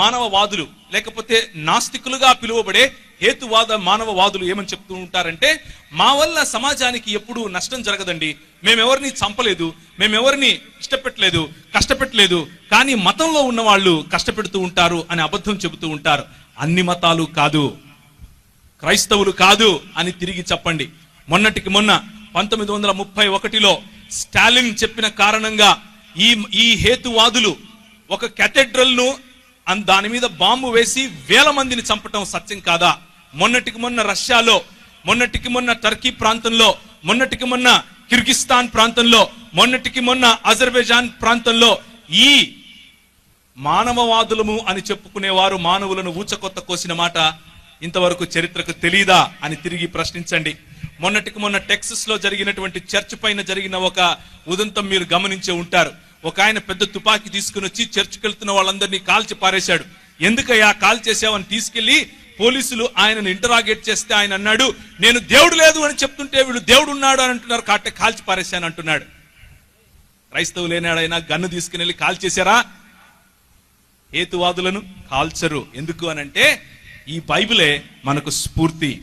మానవవాదులు లేకపోతే నాస్తికులుగా పిలువబడే హేతువాద మానవవాదులు ఏమని చెప్తూ ఉంటారంటే మా వల్ల సమాజానికి ఎప్పుడూ నష్టం జరగదండి. మేమెవరిని చంపలేదు మేమెవరిని ఇష్టపెట్టలేదు కష్టపెట్టలేదు కానీ మతంలో ఉన్న వాళ్ళు కష్టపెడుతూ ఉంటారు అని అబద్ధం చెబుతూ ఉంటారు. అన్ని మతాలు కాదు. క్రైస్తవులు కాదు అని తిరిగి చెప్పండి. మొన్నటికి మొన్న పంతొమ్మిది వందల ముప్పై ఒకటిలో స్టాలిన్ చెప్పిన కారణంగా ఈ ఈ హేతువాదులు ఒక cathedral దాని మీద బాంబు వేసి వేల మందిని చంపటం సత్యం కాదా? మొన్నటికి మొన్న రష్యాలో మొన్నటికి మొన్న టర్కీ ప్రాంతంలో మొన్నటికి మొన్న కిర్గిస్తాన్ ప్రాంతంలో మొన్నటికి మొన్న అజర్బైజాన్ ప్రాంతంలో ఈ మానవవాదులము అని చెప్పుకునేవారు మానవులను ఊచకొత్త కోసిన మాట ఇంతవరకు చరిత్రకు తెలీదా అని తిరిగి ప్రశ్నించండి. మొన్నటికి మొన్న టెక్సస్లో జరిగినటువంటి చర్చ్ పైన జరిగిన ఒక ఉదంతం మీరు గమనించే ఉంటారు. ఒక ఆయన పెద్ద తుపాకీ తీసుకుని వచ్చి చర్చికి వెళ్తున్న వాళ్ళందరినీ కాల్చి పారేశాడు. ఎందుకయ్యా? కాల్ చేసావని తీసుకెళ్ళి పోలీసులు ఆయనను ఇంటరాగేట్ చేస్తే ఆయన అన్నాడు నేను దేవుడు లేదు అని చెప్తుంటే వీళ్ళు దేవుడు ఉన్నాడు అని అంటున్నారు. కాటే కాల్చి పారేశాను అంటున్నాడు. క్రైస్తవు లేనాడైనా గన్ను తీసుకుని వెళ్ళి కాల్ చేశారా? హేతువాదులను కాల్చరు. ఎందుకు అనంటే ఈ బైబిలే మనకు స్ఫూర్తి.